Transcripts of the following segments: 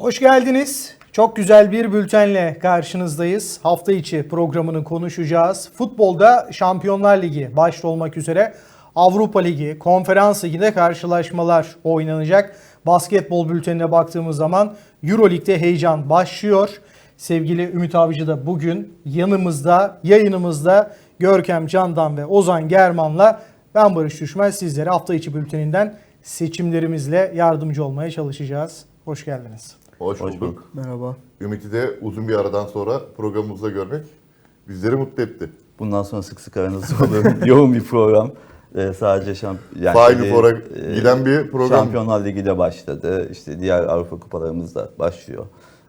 Hoş geldiniz. Çok güzel bir bültenle karşınızdayız. Hafta içi programını konuşacağız. Futbolda Şampiyonlar Ligi başta olmak üzere Avrupa Ligi, Konferans Ligi'nde karşılaşmalar oynanacak. Basketbol bültenine baktığımız zaman Euro heyecan başlıyor. Sevgili Ümit Avcı da bugün yanımızda, yayınımızda Görkem Candan ve Ozan German'la ben Barış Düşmez sizlere hafta içi bülteninden seçimlerimizle yardımcı olmaya çalışacağız. Hoş geldiniz. Hoş, Hoş bulduk. Merhaba. Ümit'i de uzun bir aradan sonra programımızda görmek bizleri mutlu etti. Bundan sonra sık sık aranızda olurum. Yoğun bir program. Ee, sadece şamp yani Final e, Four'a e, giden bir program. Şampiyonlar Ligi de başladı. İşte diğer Avrupa kupalarımız da başlıyor.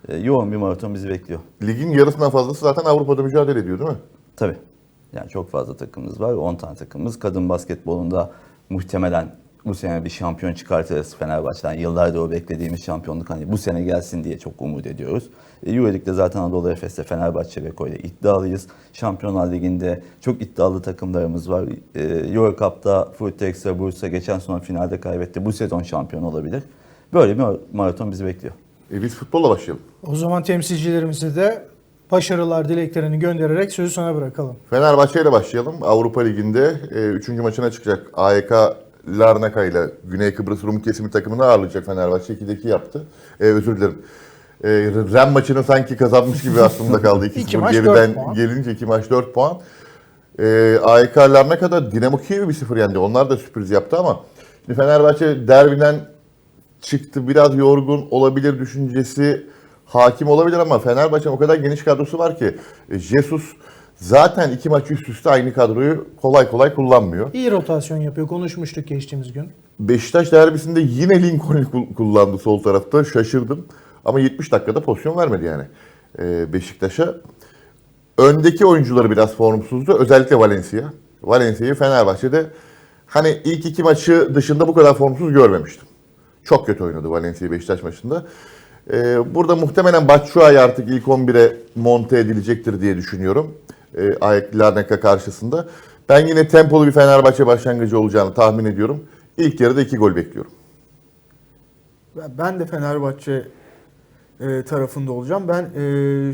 Ee, yoğun bir maraton bizi bekliyor. Ligin yarısından fazlası zaten Avrupa'da mücadele ediyor değil mi? Tabii. Yani çok fazla takımımız var. 10 tane takımımız. Kadın basketbolunda muhtemelen bu sene bir şampiyon çıkartırız Fenerbahçe'den. Yıllardır o beklediğimiz şampiyonluk hani bu sene gelsin diye çok umut ediyoruz. E, Euroleague'de zaten Anadolu Efes'te Fenerbahçe ve Koy'la iddialıyız. Şampiyonlar Ligi'nde çok iddialı takımlarımız var. E, Euro Cup'ta Furtex'e Bursa geçen sene finalde kaybetti. Bu sezon şampiyon olabilir. Böyle bir maraton bizi bekliyor. E biz futbolla başlayalım. O zaman temsilcilerimize de başarılar dileklerini göndererek sözü sana bırakalım. Fenerbahçe ile başlayalım. Avrupa Ligi'nde 3. maçına çıkacak. AYK Larnaka ile Güney Kıbrıs Rum kesimi takımını ağırlayacak Fenerbahçe. 2'de 2 yaptı. E, özür dilerim. E, Ren maçını sanki kazanmış gibi aklımda kaldı. İki 2-0 maç, geriden gelince 2 maç 4 puan. E, AYK Larnaka'da Dinamo Kiev'i 1-0 yendi. Onlar da sürpriz yaptı ama şimdi Fenerbahçe derbiden çıktı. Biraz yorgun olabilir düşüncesi hakim olabilir ama Fenerbahçe'nin o kadar geniş kadrosu var ki e, Jesus zaten iki maç üst üste aynı kadroyu kolay kolay kullanmıyor. İyi rotasyon yapıyor. Konuşmuştuk geçtiğimiz gün. Beşiktaş derbisinde yine Lincoln'u kul- kullandı sol tarafta. Şaşırdım. Ama 70 dakikada pozisyon vermedi yani e, Beşiktaş'a. Öndeki oyuncuları biraz formsuzdu. Özellikle Valencia. Valencia'yı Fenerbahçe'de hani ilk iki maçı dışında bu kadar formsuz görmemiştim. Çok kötü oynadı Valencia Beşiktaş maçında. E, burada muhtemelen Batshuayi artık ilk 11'e monte edilecektir diye düşünüyorum. E, Ayak Larnaka karşısında. Ben yine tempolu bir Fenerbahçe başlangıcı olacağını tahmin ediyorum. İlk yarıda iki gol bekliyorum. Ben- de Fenerbahçe e, tarafında olacağım. Ben e,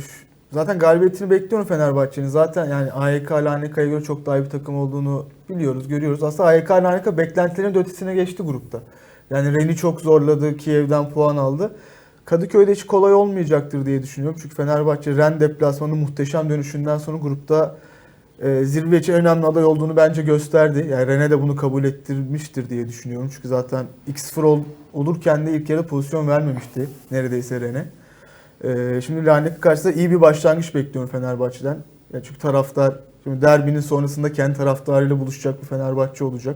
zaten galibiyetini bekliyorum Fenerbahçe'nin. Zaten yani AYK Larnaka'ya göre çok daha iyi bir takım olduğunu biliyoruz, görüyoruz. Aslında AYK Larnaka beklentilerin ötesine geçti grupta. Yani Ren'i çok zorladı, Kiev'den puan aldı. Kadıköy'de hiç kolay olmayacaktır diye düşünüyorum. Çünkü Fenerbahçe Ren deplasmanı muhteşem dönüşünden sonra grupta e, zirve için önemli aday olduğunu bence gösterdi. Yani Rene de bunu kabul ettirmiştir diye düşünüyorum. Çünkü zaten 2-0 ol- olurken de ilk yarıda pozisyon vermemişti neredeyse Rene. E, şimdi Larnek karşısında iyi bir başlangıç bekliyorum Fenerbahçe'den. Ya çünkü taraftar, şimdi derbinin sonrasında kendi taraftarıyla buluşacak bir Fenerbahçe olacak.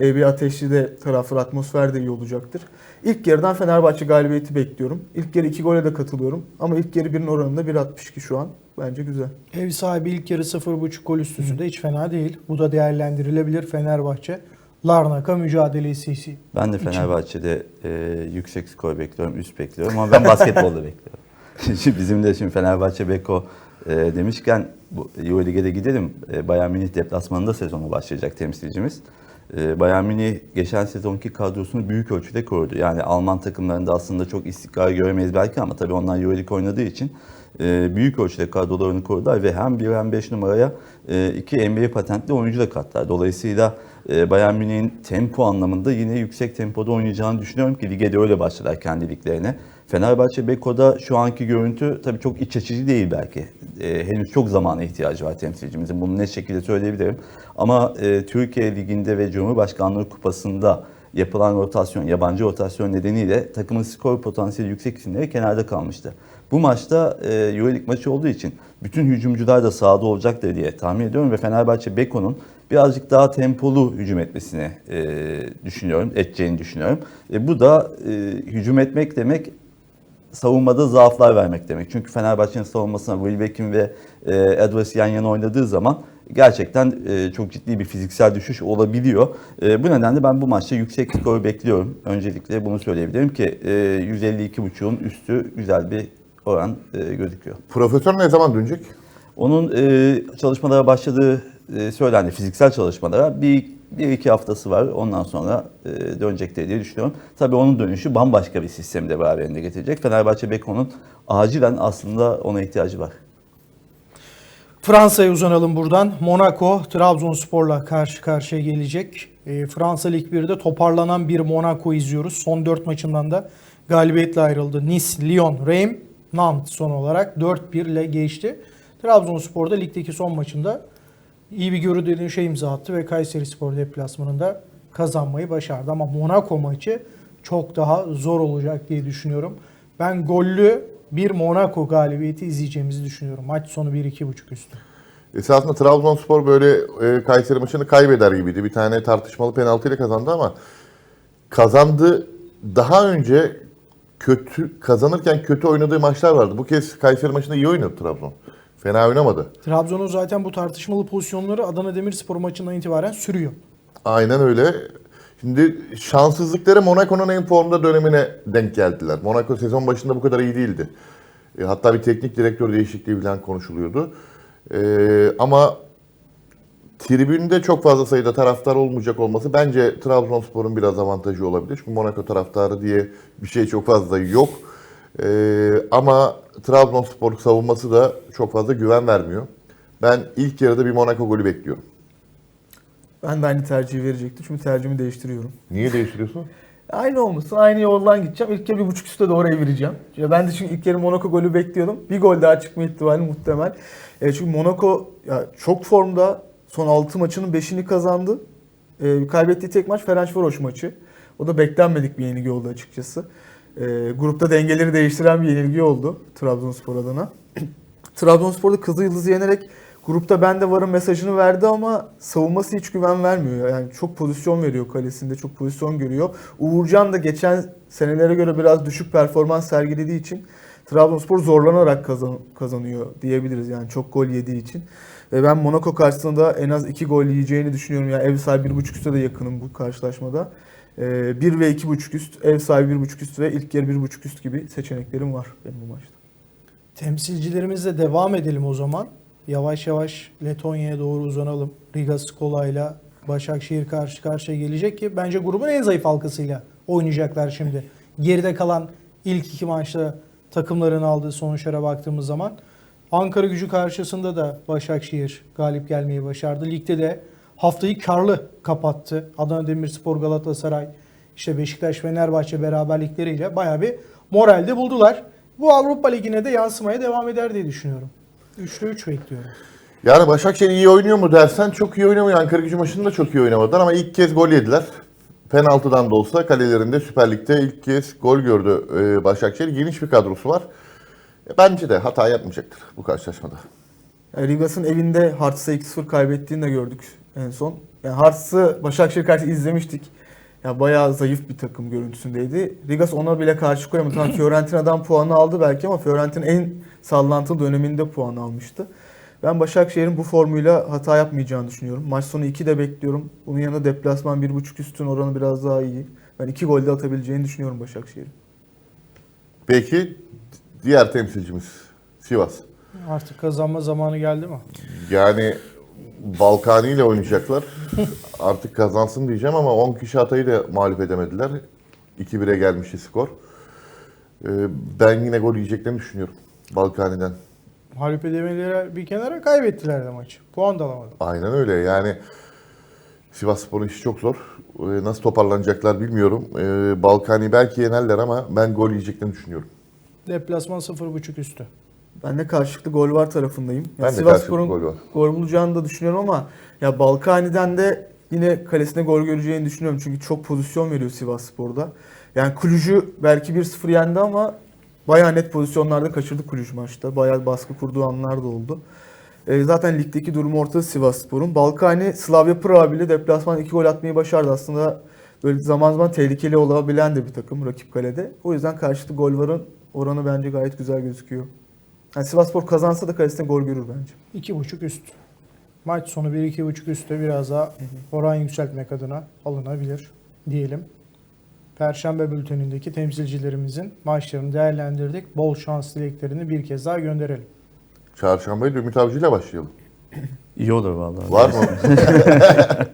E, bir ateşli de taraftar atmosfer de iyi olacaktır. İlk yarıdan Fenerbahçe galibiyeti bekliyorum. İlk yarı 2 gole de katılıyorum. Ama ilk yarı 1'in oranında 1.62 şu an. Bence güzel. Ev sahibi ilk yarı 0.5 gol üst üste de hiç fena değil. Bu da değerlendirilebilir Fenerbahçe. Larnaka mücadelesi. Ben de Fenerbahçe'de e, yüksek skor bekliyorum, üst bekliyorum ama ben basketbolda bekliyorum. Şimdi bizim de şimdi Fenerbahçe Beko e, demişken bu Euroleague'e de gidelim. E, Bayern Münih deplasmanında sezonu başlayacak temsilcimiz. E, Bayern Münih geçen sezonki kadrosunu büyük ölçüde korudu. Yani Alman takımlarında aslında çok istikrar göremeyiz belki ama tabii onlar Euroleague oynadığı için e, büyük ölçüde kadrolarını korudular ve hem 1 hem 5 numaraya e, iki NBA patentli oyuncu da kattılar. Dolayısıyla e, Bayern Münih'in tempo anlamında yine yüksek tempoda oynayacağını düşünüyorum ki lige öyle başladılar kendi liglerine. Fenerbahçe Beko'da şu anki görüntü tabii çok iç açıcı değil belki. E, henüz çok zamana ihtiyacı var temsilcimizin. Bunu net şekilde söyleyebilirim. Ama e, Türkiye Ligi'nde ve Cumhurbaşkanlığı Kupası'nda yapılan rotasyon, yabancı rotasyon nedeniyle takımın skor potansiyeli yüksek isimleri kenarda kalmıştı. Bu maçta e, Euroleague maçı olduğu için bütün hücumcular da sahada olacaktır diye tahmin ediyorum ve Fenerbahçe Beko'nun birazcık daha tempolu hücum etmesini e, düşünüyorum, edeceğini düşünüyorum. E, bu da e, hücum etmek demek savunmada zaaflar vermek demek. Çünkü Fenerbahçe'nin savunmasına Wilbekin ve e, Edwards yan yana oynadığı zaman gerçekten e, çok ciddi bir fiziksel düşüş olabiliyor. E, bu nedenle ben bu maçta yüksek skor bekliyorum. Öncelikle bunu söyleyebilirim ki e, 152.5'un üstü güzel bir oran e, gözüküyor. Profesör ne zaman dönecek? Onun e, çalışmalara başladığı e, söylendi fiziksel çalışmalara bir, bir iki haftası var. Ondan sonra e, dönecektir diye düşünüyorum. Tabii onun dönüşü bambaşka bir sistemi de beraberinde getirecek. Fenerbahçe Beko'nun acilen aslında ona ihtiyacı var. Fransa'ya uzanalım buradan. Monaco Trabzonspor'la karşı karşıya gelecek. E, Fransa Lig 1'de toparlanan bir Monaco izliyoruz. Son 4 maçından da galibiyetle ayrıldı. Nice, Lyon, Reims, Nantes son olarak 4-1 ile geçti. Trabzonspor da ligdeki son maçında iyi bir görü şey imza attı ve Kayseri Spor deplasmanında kazanmayı başardı. Ama Monaco maçı çok daha zor olacak diye düşünüyorum. Ben gollü bir Monaco galibiyeti izleyeceğimizi düşünüyorum. Maç sonu 1-2.5 üstü. Esasında Trabzonspor böyle e, Kayseri maçını kaybeder gibiydi. Bir tane tartışmalı penaltıyla kazandı ama kazandı. Daha önce kötü kazanırken kötü oynadığı maçlar vardı. Bu kez Kayseri maçında iyi oynadı Trabzon. Fena oynamadı. Trabzon'un zaten bu tartışmalı pozisyonları Adana Demirspor maçından itibaren sürüyor. Aynen öyle. Şimdi şanssızlıkları Monaco'nun en formda dönemine denk geldiler. Monaco sezon başında bu kadar iyi değildi. E, hatta bir teknik direktör değişikliği falan konuşuluyordu. E, ama tribünde çok fazla sayıda taraftar olmayacak olması bence Trabzonspor'un biraz avantajı olabilir. Çünkü Monaco taraftarı diye bir şey çok fazla yok. E, ama Trabzonspor savunması da çok fazla güven vermiyor. Ben ilk yarıda bir Monaco golü bekliyorum. Ben de aynı tercihi verecektim. Çünkü tercihimi değiştiriyorum. Niye değiştiriyorsun? Aynı olmasın. Aynı yoldan gideceğim. İlk kere bir buçuk üste doğru evireceğim. Ya ben de çünkü ilk kere Monaco golü bekliyordum. Bir gol daha çıkma ihtimali muhtemel. E, çünkü Monaco ya çok formda. Son 6 maçının 5'ini kazandı. E, kaybettiği tek maç Ferencvaros maçı. O da beklenmedik bir yenilgi oldu açıkçası. E, grupta dengeleri değiştiren bir yenilgi oldu Trabzonspor adına. Trabzonspor'da Kızıl Yıldız'ı yenerek grupta ben de varım mesajını verdi ama savunması hiç güven vermiyor. Yani çok pozisyon veriyor kalesinde, çok pozisyon görüyor. Uğurcan da geçen senelere göre biraz düşük performans sergilediği için Trabzonspor zorlanarak kazan, kazanıyor diyebiliriz. Yani çok gol yediği için. Ve ben Monaco karşısında en az 2 gol yiyeceğini düşünüyorum. Yani ev sahibi 1.5 üste de yakınım bu karşılaşmada. 1 ve 2.5 üst, ev sahibi 1.5 üst ve ilk yarı 1.5 üst gibi seçeneklerim var benim bu maçta. Temsilcilerimizle devam edelim o zaman. Yavaş yavaş Letonya'ya doğru uzanalım. Riga Skola ile Başakşehir karşı karşıya gelecek ki bence grubun en zayıf halkasıyla oynayacaklar şimdi. Geride kalan ilk iki maçta takımların aldığı sonuçlara baktığımız zaman Ankara gücü karşısında da Başakşehir galip gelmeyi başardı. Ligde de haftayı karlı kapattı. Adana Demirspor, Galatasaray, işte Beşiktaş, Fenerbahçe beraberlikleriyle bayağı bir moralde buldular. Bu Avrupa Ligi'ne de yansımaya devam eder diye düşünüyorum. 3'te 3 bekliyorum. Yani Başakşehir iyi oynuyor mu dersen çok iyi oynamıyor. Ankara gücü maçında da çok iyi oynamadılar ama ilk kez gol yediler. Penaltıdan da olsa kalelerinde Süper Lig'de ilk kez gol gördü e, Başakşehir. Geniş bir kadrosu var. E, Bence de hata yapmayacaktır bu karşılaşmada. Yani Rigas'ın evinde Hearts'a 2-0 kaybettiğini de gördük en son. Yani Hearts'ı Başakşehir karşı izlemiştik. Ya bayağı zayıf bir takım görüntüsündeydi. Rigas ona bile karşı koyamadı. Tamam Fiorentina'dan puanı aldı belki ama Fiorentina en sallantılı döneminde puan almıştı. Ben Başakşehir'in bu formuyla hata yapmayacağını düşünüyorum. Maç sonu 2 de bekliyorum. Bunun yanında deplasman 1.5 üstün oranı biraz daha iyi. Ben 2 gol de atabileceğini düşünüyorum Başakşehir'in. Peki diğer temsilcimiz Sivas. Artık kazanma zamanı geldi mi? Yani Balkani ile oynayacaklar. Artık kazansın diyeceğim ama 10 kişi Hatay'ı da mağlup edemediler. 2-1'e gelmişti skor. E, Ben yine gol yiyeceklerini düşünüyorum Balkani'den. Mağlup edemeleri bir kenara kaybettiler de maçı. Puan da alamadı. Aynen öyle. Yani Sivasspor'un işi çok zor. Ee, Nasıl toparlanacaklar bilmiyorum. Ee, Balkani belki yenerler ama ben gol yiyeceklerini düşünüyorum. Deplasman 0.5 üstü. Ben de karşılıklı gol var tarafındayım. Ben de Sivasspor'un gol var. gol bulacağını da düşünüyorum ama ya Balkani'den de yine kalesine gol göreceğini düşünüyorum. Çünkü çok pozisyon veriyor Sivasspor'da. Yani Kulücü belki 1-0 yendi ama bayağı net pozisyonlarda kaçırdı Kulüc maçta. Bayağı baskı kurduğu anlar da oldu. E, zaten ligdeki durum ortada Sivasspor'un. Balkani Slavia Praha bile deplasman 2 gol atmayı başardı. Aslında böyle zaman zaman tehlikeli olabilen de bir takım rakip kalede. O yüzden karşılıklı gol varın oranı bence gayet güzel gözüküyor. Yani Sivasspor kazansa da kalesine gol görür bence. 2.5 üst. Maç sonu 1-2.5 üstte biraz daha oran yükseltmek adına alınabilir diyelim. Perşembe bültenindeki temsilcilerimizin maçlarını değerlendirdik. Bol şans dileklerini bir kez daha gönderelim. Çarşamba'yı da Ümit Avcı ile başlayalım. İyi olur vallahi. Var mı?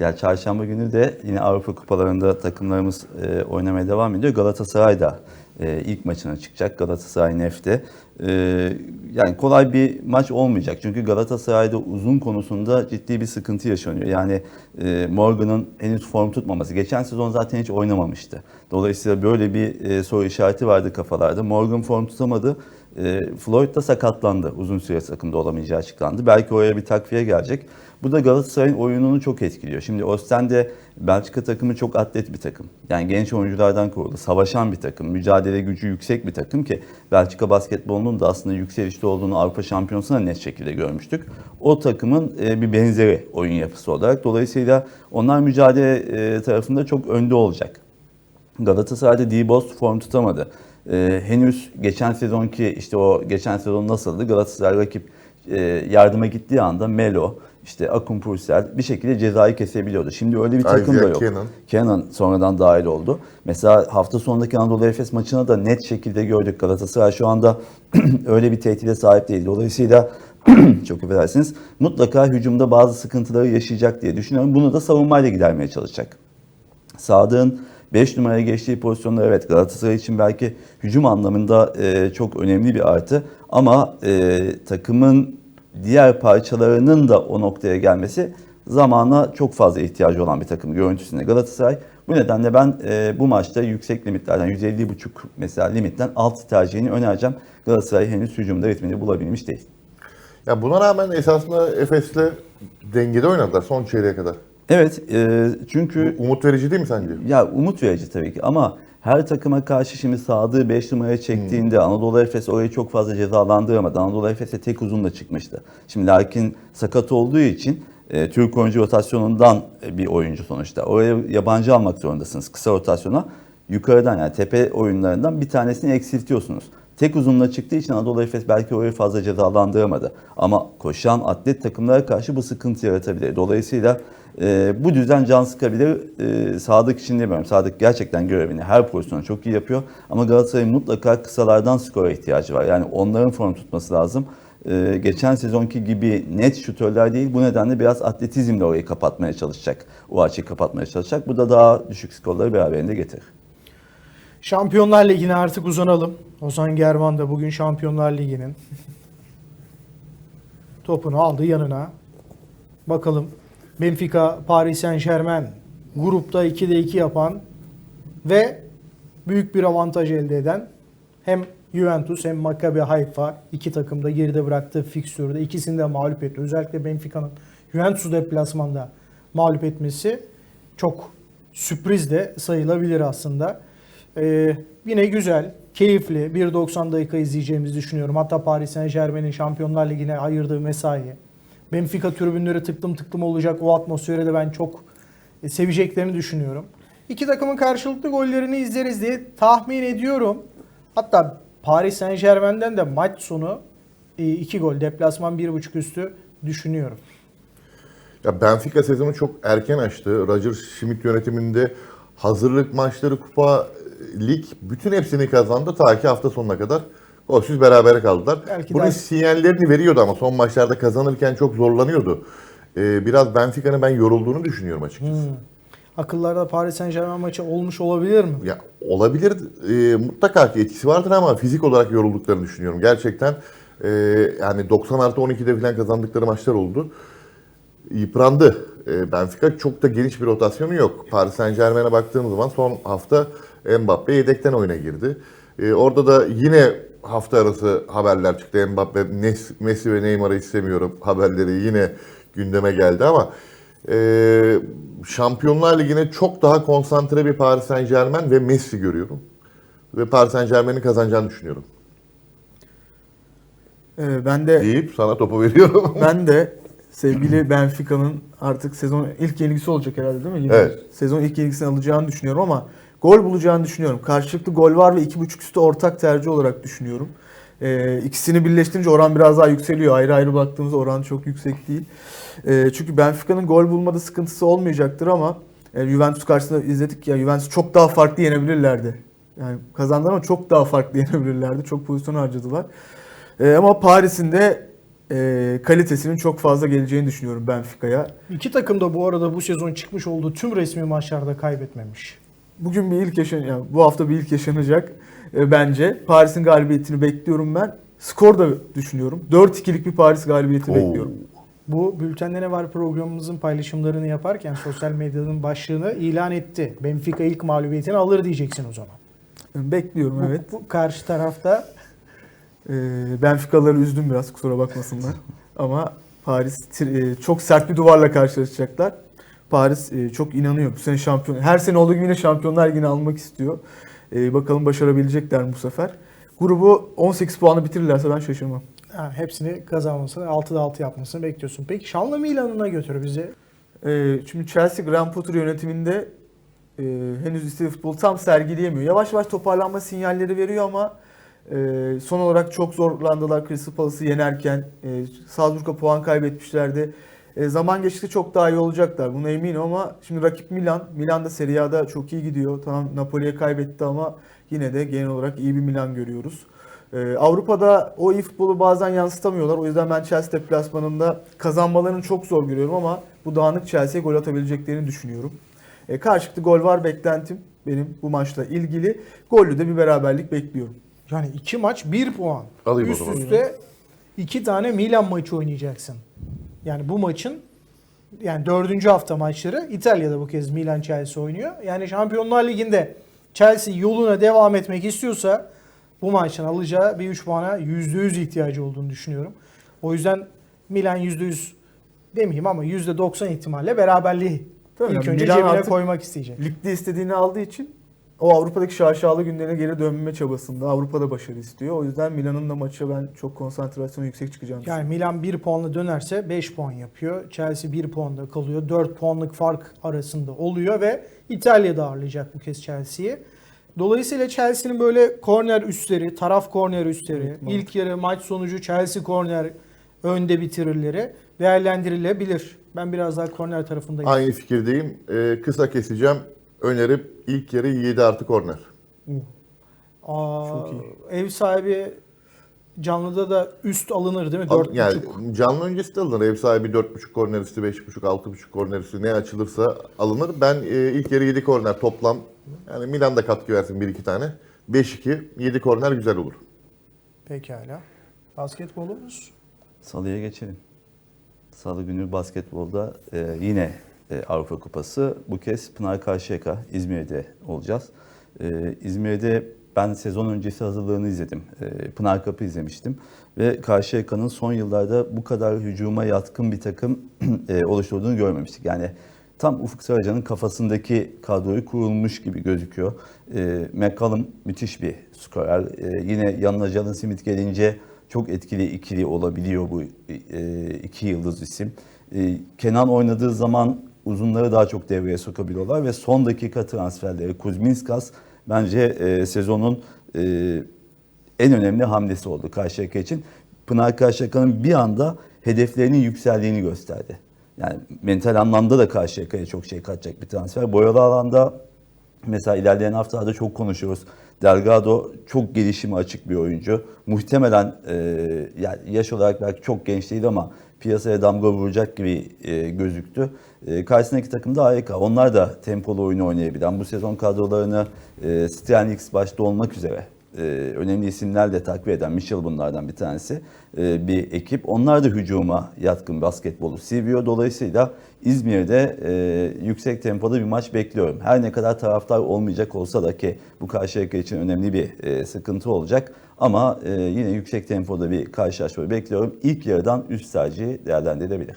Ya çarşamba günü de yine Avrupa kupalarında takımlarımız e, oynamaya devam ediyor. Galatasaray da e, ilk maçına çıkacak. Galatasaray Nef'te. E, yani kolay bir maç olmayacak. Çünkü Galatasaray'da uzun konusunda ciddi bir sıkıntı yaşanıyor. Yani e, Morgan'ın henüz form tutmaması. Geçen sezon zaten hiç oynamamıştı. Dolayısıyla böyle bir e, soru işareti vardı kafalarda. Morgan form tutamadı. E, Floyd da sakatlandı. Uzun süre takımda olamayacağı açıklandı. Belki oraya bir takviye gelecek. Bu da Galatasaray'ın oyununu çok etkiliyor. Şimdi Ostende Belçika takımı çok atlet bir takım. Yani genç oyunculardan kurulu, savaşan bir takım, mücadele gücü yüksek bir takım ki Belçika basketbolunun da aslında yükselişte olduğunu Avrupa Şampiyonası'na net şekilde görmüştük. O takımın e, bir benzeri oyun yapısı olarak. Dolayısıyla onlar mücadele e, tarafında çok önde olacak. Galatasaray'da D-Boss form tutamadı. Ee, henüz geçen sezonki işte o geçen sezon nasıldı? Galatasaray rakip e, yardıma gittiği anda Melo, işte Akun Pursel bir şekilde cezayı kesebiliyordu. Şimdi öyle bir takım da Isaiah yok. Kenan. Kenan sonradan dahil oldu. Mesela hafta sonundaki Anadolu Efes maçına da net şekilde gördük. Galatasaray şu anda öyle bir tehdide sahip değil. Dolayısıyla çok affedersiniz mutlaka hücumda bazı sıkıntıları yaşayacak diye düşünüyorum. Bunu da savunmayla gidermeye çalışacak. Sadık'ın 5 numaraya geçtiği pozisyonlar evet Galatasaray için belki hücum anlamında e, çok önemli bir artı ama e, takımın diğer parçalarının da o noktaya gelmesi zamana çok fazla ihtiyacı olan bir takım görüntüsünde Galatasaray. Bu nedenle ben e, bu maçta yüksek limitlerden 150.5 mesela limitten alt tercihini önereceğim. Galatasaray henüz hücumda ritmini bulabilmiş değil. Ya buna rağmen esasında Efes'le dengede oynadılar son çeyreğe kadar. Evet e, çünkü Umut verici değil mi sence? Ya umut verici tabii ki ama her takıma karşı şimdi Sadık'ı 5 numaraya çektiğinde Anadolu Efes orayı çok fazla cezalandıramadı. Anadolu Efes'e tek uzunla çıkmıştı. Şimdi Larkin sakat olduğu için e, Türk oyuncu rotasyonundan bir oyuncu sonuçta. Oraya yabancı almak zorundasınız kısa rotasyona. Yukarıdan yani tepe oyunlarından bir tanesini eksiltiyorsunuz. Tek uzunla çıktığı için Anadolu Efes belki orayı fazla cezalandıramadı. Ama koşan atlet takımlara karşı bu sıkıntı yaratabilir. Dolayısıyla e, bu düzen can sıkabilir. E, Sadık için demiyorum. Sadık gerçekten görevini her pozisyonu çok iyi yapıyor. Ama Galatasaray'ın mutlaka kısalardan skora ihtiyacı var. Yani onların form tutması lazım. E, geçen sezonki gibi net şutörler değil. Bu nedenle biraz atletizmle orayı kapatmaya çalışacak. O kapatmaya çalışacak. Bu da daha düşük skorları beraberinde getirir. Şampiyonlar Ligi'ne artık uzanalım. Ozan German da bugün Şampiyonlar Ligi'nin topunu aldı yanına. Bakalım Benfica, Paris Saint Germain grupta 2'de 2 yapan ve büyük bir avantaj elde eden hem Juventus hem Maccabi Haifa iki takım da geride bıraktığı fikstürde ikisini de mağlup etti. Özellikle Benfica'nın Juventus'u deplasmanda mağlup etmesi çok sürpriz de sayılabilir aslında. Ee, yine güzel, keyifli 1.90 dakika izleyeceğimizi düşünüyorum. Hatta Paris Saint Germain'in Şampiyonlar Ligi'ne ayırdığı mesai. Benfica tribünleri tıklım tıklım olacak. O atmosferi de ben çok e, seveceklerini düşünüyorum. İki takımın karşılıklı gollerini izleriz diye tahmin ediyorum. Hatta Paris Saint Germain'den de maç sonu e, iki gol, deplasman 1.5 üstü düşünüyorum. Ya Benfica sezonu çok erken açtı. Roger Schmidt yönetiminde hazırlık maçları, kupa, lig bütün hepsini kazandı ta ki hafta sonuna kadar. Golsüz berabere kaldılar. Belki Bunun de- sinyallerini veriyordu ama son maçlarda kazanırken çok zorlanıyordu. Ee, biraz Benfica'nın ben yorulduğunu düşünüyorum açıkçası. Hmm. Akıllarda Paris Saint Germain maçı olmuş olabilir mi? Ya olabilir e, mutlaka ki etkisi vardır ama fizik olarak yorulduklarını düşünüyorum. Gerçekten e, yani 90 artı 12'de falan kazandıkları maçlar oldu. Yıprandı. E, Benfica çok da geniş bir rotasyonu yok. Paris Saint Germain'e baktığımız zaman son hafta Mbappe yedekten oyuna girdi. E, orada da yine hafta arası haberler çıktı. Mbappe, Messi ve Neymar'ı istemiyorum haberleri yine gündeme geldi ama e, Şampiyonlar Ligi'ne çok daha konsantre bir Paris Saint Germain ve Messi görüyorum. Ve Paris Saint Germain'in kazanacağını düşünüyorum. Ee, ben de Deyip sana topu veriyorum. ben de sevgili Benfica'nın artık sezon ilk yenilgisi olacak herhalde değil mi? Yine Evet. Sezon ilk yenilgisini alacağını düşünüyorum ama gol bulacağını düşünüyorum. Karşılıklı gol var ve 2.5 üstü ortak tercih olarak düşünüyorum. Ee, ikisini birleştirince oran biraz daha yükseliyor. Ayrı ayrı baktığımızda oran çok yüksek değil. Ee, çünkü Benfica'nın gol bulmada sıkıntısı olmayacaktır ama e, Juventus karşısında izledik ya Juventus çok daha farklı yenebilirlerdi. Yani kazandılar ama çok daha farklı yenebilirlerdi. Çok pozisyon harcadılar. Ee, ama Paris'in de e, kalitesinin çok fazla geleceğini düşünüyorum Benfica'ya. İki takım da bu arada bu sezon çıkmış olduğu tüm resmi maçlarda kaybetmemiş. Bugün bir ilk yaşan, yani bu hafta bir ilk yaşanacak e, bence. Paris'in galibiyetini bekliyorum ben. Skor da düşünüyorum. 4-2'lik bir Paris galibiyeti Oo. bekliyorum. Bu Bülten'de ne var programımızın paylaşımlarını yaparken sosyal medyanın başlığını ilan etti. Benfica ilk mağlubiyetini alır diyeceksin o zaman. Bekliyorum Bu- evet. Bu karşı tarafta E, Benfica'ları üzdüm biraz kusura bakmasınlar. Ama Paris e, çok sert bir duvarla karşılaşacaklar. Paris e, çok inanıyor. Bu sene şampiyon. Her sene olduğu gibi yine Şampiyonlar Ligi'ni almak istiyor. E, bakalım başarabilecekler mi bu sefer. Grubu 18 puanı bitirirlerse ben şaşırmam. ha, hepsini kazanmasını, 6'da 6 yapmasını bekliyorsun. Peki Şanlı Milan'ına götür bizi. Ee, şimdi Chelsea Graham Potter yönetiminde e, henüz istediği futbolu tam sergileyemiyor. Yavaş yavaş toparlanma sinyalleri veriyor ama e, son olarak çok zorlandılar Crystal Palace'ı yenerken. E, Salzburg'a puan kaybetmişlerdi. E, zaman geçtikçe çok daha iyi olacaklar. Buna eminim ama şimdi rakip Milan. Milan da Serie A'da çok iyi gidiyor. Tamam Napoli'ye kaybetti ama yine de genel olarak iyi bir Milan görüyoruz. Ee, Avrupa'da o iyi futbolu bazen yansıtamıyorlar. O yüzden ben Chelsea deplasmanında kazanmalarını çok zor görüyorum ama bu dağınık Chelsea'ye gol atabileceklerini düşünüyorum. Ee, karşılıklı gol var beklentim benim bu maçla ilgili. Gollü de bir beraberlik bekliyorum. Yani iki maç bir puan. Alayım Üst üste iki tane Milan maçı oynayacaksın. Yani bu maçın yani dördüncü hafta maçları İtalya'da bu kez Milan Chelsea oynuyor. Yani Şampiyonlar Ligi'nde Chelsea yoluna devam etmek istiyorsa bu maçın alacağı bir 3 puana %100 ihtiyacı olduğunu düşünüyorum. O yüzden Milan %100 demeyeyim ama %90 ihtimalle beraberliği Tabii ilk yani önce Milan cebine koymak isteyecek. Ligde istediğini aldığı için o Avrupa'daki şaşalı günlerine geri dönme çabasında Avrupa'da başarı istiyor. O yüzden Milan'ın da maça ben çok konsantrasyonu yüksek çıkacağını Yani Milan 1 puanla dönerse 5 puan yapıyor. Chelsea 1 puanda kalıyor. 4 puanlık fark arasında oluyor ve İtalya'da ağırlayacak bu kez Chelsea'yi. Dolayısıyla Chelsea'nin böyle korner üstleri, taraf korner üstleri, Evet, mantıklı. ilk yarı maç sonucu Chelsea korner önde bitirirleri değerlendirilebilir. Ben biraz daha korner tarafındayım. Aynı fikirdeyim. Ee, kısa keseceğim. Önerim ilk yarı 7 artı korner. Aa, Çok iyi. Ev sahibi canlıda da üst alınır değil mi? Al- 4.5. Yani canlı öncesi de alınır. Ev sahibi 4.5 korner üstü, 5.5, 6.5 korner üstü ne açılırsa alınır. Ben e, ilk yarı 7 korner toplam. Yani Milan da katkı versin 1-2 tane. 5-2, 7 korner güzel olur. Pekala. Basketbolumuz. Salıya geçelim. Salı günü basketbolda e, yine e, Avrupa Kupası. Bu kez Pınar Karşıyaka İzmir'de olacağız. E, İzmir'de ben sezon öncesi hazırlığını izledim. E, Pınar Kapı izlemiştim. Ve Karşıyaka'nın son yıllarda bu kadar hücuma yatkın bir takım e, oluşturduğunu görmemiştik. Yani tam Ufuk Sarıcan'ın kafasındaki kadroyu kurulmuş gibi gözüküyor. E, McCallum müthiş bir skorer. Yine yanına Jalen Smith gelince çok etkili ikili olabiliyor bu iki yıldız isim. Kenan oynadığı zaman uzunları daha çok devreye sokabiliyorlar ve son dakika transferleri Kuzminskas bence e, sezonun e, en önemli hamlesi oldu Karşıyaka için. Pınar Karşıyaka'nın bir anda hedeflerinin yükseldiğini gösterdi. Yani mental anlamda da Karşıyaka'ya çok şey katacak bir transfer. Boyalı alanda Mesela ilerleyen haftalarda çok konuşuyoruz. Delgado çok gelişime açık bir oyuncu. Muhtemelen e, yaş olarak belki çok genç değil ama piyasaya damga vuracak gibi e, gözüktü. E, karşısındaki takım da AYK. Onlar da tempolu oyunu oynayabilen. Bu sezon kadrolarını e, Stianix başta olmak üzere e, önemli isimler de takviye eden Michel bunlardan bir tanesi e, bir ekip. Onlar da hücuma yatkın basketbolu seviyor. Dolayısıyla İzmir'de e, yüksek tempoda bir maç bekliyorum. Her ne kadar taraftar olmayacak olsa da ki bu Karşıyaka için önemli bir e, sıkıntı olacak. Ama yine yüksek tempoda bir karşılaşma bekliyorum. İlk yarıdan üst tercihi değerlendirilebilir.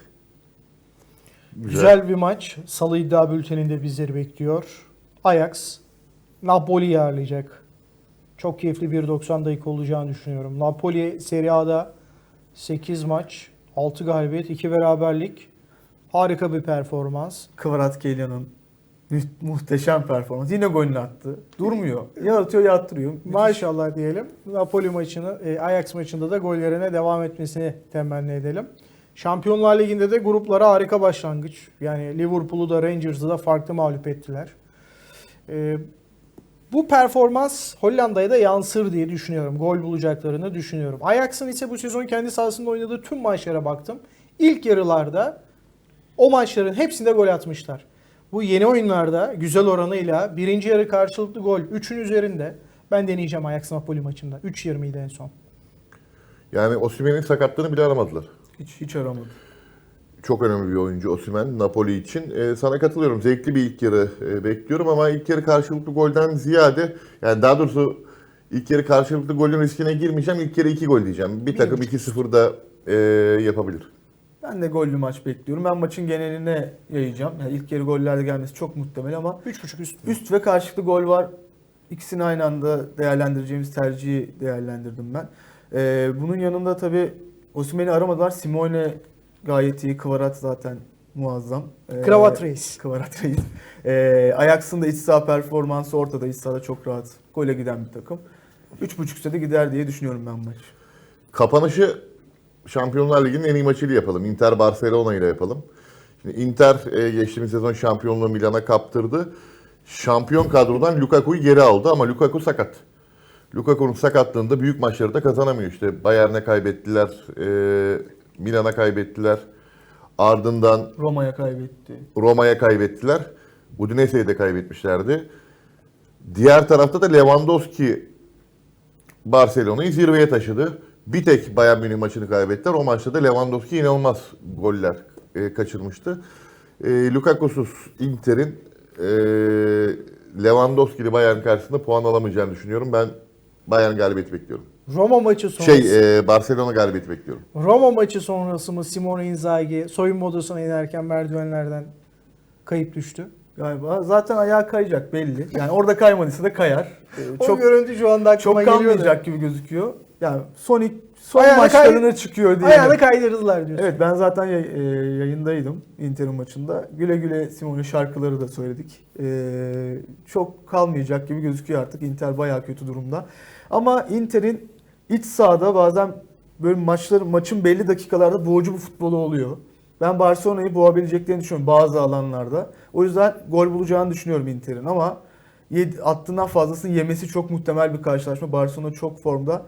Güzel. bir maç. Salı iddia bülteninde bizleri bekliyor. Ajax Napoli'yi ağırlayacak. Çok keyifli bir 90 dakika olacağını düşünüyorum. Napoli Serie A'da 8 maç, 6 galibiyet, 2 beraberlik. Harika bir performans. Kvaratskheლიa'nın mü- muhteşem performans. Yine golünü attı. Durmuyor. Ya atıyor ya attırıyor. Maşallah diyelim. Napoli maçını, e, Ajax maçında da gollerine devam etmesini temenni edelim. Şampiyonlar Ligi'nde de gruplara harika başlangıç. Yani Liverpool'u da Rangers'ı da farklı mağlup ettiler. Bu performans Hollanda'ya da yansır diye düşünüyorum. Gol bulacaklarını düşünüyorum. Ajax'ın ise bu sezon kendi sahasında oynadığı tüm maçlara baktım. İlk yarılarda o maçların hepsinde gol atmışlar. Bu yeni oyunlarda güzel oranıyla birinci yarı karşılıklı gol 3'ün üzerinde. Ben deneyeceğim Ajax Napoli maçında. 3.20 idi en son. Yani Osimhen'in sakatlığını bile aramadılar. Hiç hiç aramadı. Çok önemli bir oyuncu Osimhen Napoli için. Ee, sana katılıyorum. Zevkli bir ilk yarı e, bekliyorum ama ilk yarı karşılıklı golden ziyade yani daha doğrusu ilk yarı karşılıklı golün riskine girmeyeceğim. İlk yarı 2 gol diyeceğim. Bir takım 2-0 da e, yapabilir. Ben de gollü maç bekliyorum. Ben maçın geneline yayacağım. Yani ilk yarı gollerde gelmesi çok muhtemel ama 3.5 üst. üst ve karşılıklı gol var. İkisini aynı anda değerlendireceğimiz tercihi değerlendirdim ben. Ee, bunun yanında tabii Osimhen'i aramadılar. Simone gayet iyi. Kvarat zaten muazzam. Ee, Kravat Reis. Kvarat Reis. Ee, Ajax'ın da iç saha performansı ortada. İç sahada çok rahat gole giden bir takım. 3.5'te de gider diye düşünüyorum ben maç. Kapanışı Şampiyonlar Ligi'nin en iyi maçıyla yapalım. Inter Barcelona ile yapalım. Şimdi Inter e, geçtiğimiz sezon şampiyonluğu Milan'a kaptırdı. Şampiyon kadrodan Lukaku'yu geri aldı ama Lukaku sakat. Lukaku'nun sakatlığında büyük maçları da kazanamıyor. İşte Bayern'e kaybettiler, e, Milan'a kaybettiler. Ardından Roma'ya kaybetti. Roma'ya kaybettiler. Udinese'yi de kaybetmişlerdi. Diğer tarafta da Lewandowski Barcelona'yı zirveye taşıdı. Bir tek Bayern Münih maçını kaybettiler. O maçta da Lewandowski inanılmaz goller e, kaçırmıştı. E, Lukaku'suz Inter'in e, Lewandowski'li Bayern karşısında puan alamayacağını düşünüyorum. Ben Bayern galibiyeti bekliyorum. Roma maçı sonrası. Şey, e, Barcelona galibiyeti bekliyorum. Roma maçı sonrası mı Simone Inzaghi soyunma odasına inerken merdivenlerden kayıp düştü. Galiba zaten ayağı kayacak belli. Yani orada kaymadıysa da kayar. Ee, O çok görüntü şu anda aklıma çok kalmayacak gibi gözüküyor. Yani son ilk, son Ayağını maçlarına kay- çıkıyor diye. Ayağını kaydırdılar diyorsun. Evet ben zaten yay- e, yayındaydım Inter'in maçında. Güle güle Simone şarkıları da söyledik. E, çok kalmayacak gibi gözüküyor artık. Inter bayağı kötü durumda. Ama Inter'in iç sahada bazen böyle maçların maçın belli dakikalarda boğucu bir futbolu oluyor. Ben Barcelona'yı boğabileceklerini düşünüyorum bazı alanlarda. O yüzden gol bulacağını düşünüyorum Inter'in ama attığından fazlasını yemesi çok muhtemel bir karşılaşma. Barcelona çok formda.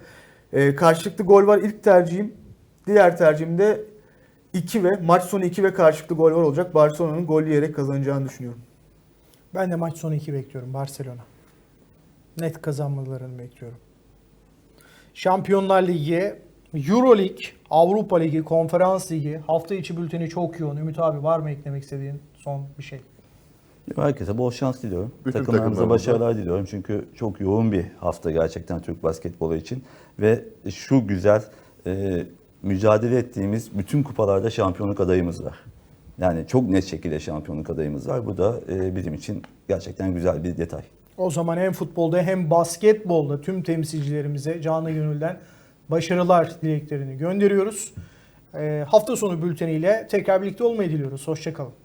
Ee, karşılıklı gol var ilk tercihim. Diğer tercihim de 2 ve maç sonu 2 ve karşılıklı gol var olacak. Barcelona'nın gol yiyerek kazanacağını düşünüyorum. Ben de maç sonu 2 bekliyorum Barcelona. Net kazanmalarını bekliyorum. Şampiyonlar Ligi, Euro Lig, Avrupa Ligi, Konferans Ligi, hafta içi bülteni çok yoğun. Ümit abi var mı eklemek istediğin son bir şey? Herkese bol şans diliyorum. Bütün Takımlarımıza başarılar diliyorum. Çünkü çok yoğun bir hafta gerçekten Türk basketbolu için. Ve şu güzel e, mücadele ettiğimiz bütün kupalarda şampiyonluk adayımız var. Yani çok net şekilde şampiyonluk adayımız var. Bu da e, bizim için gerçekten güzel bir detay. O zaman hem futbolda hem basketbolda tüm temsilcilerimize canı gönülden başarılar dileklerini gönderiyoruz. Ee, hafta sonu bülteniyle tekrar birlikte olmayı diliyoruz. Hoşçakalın.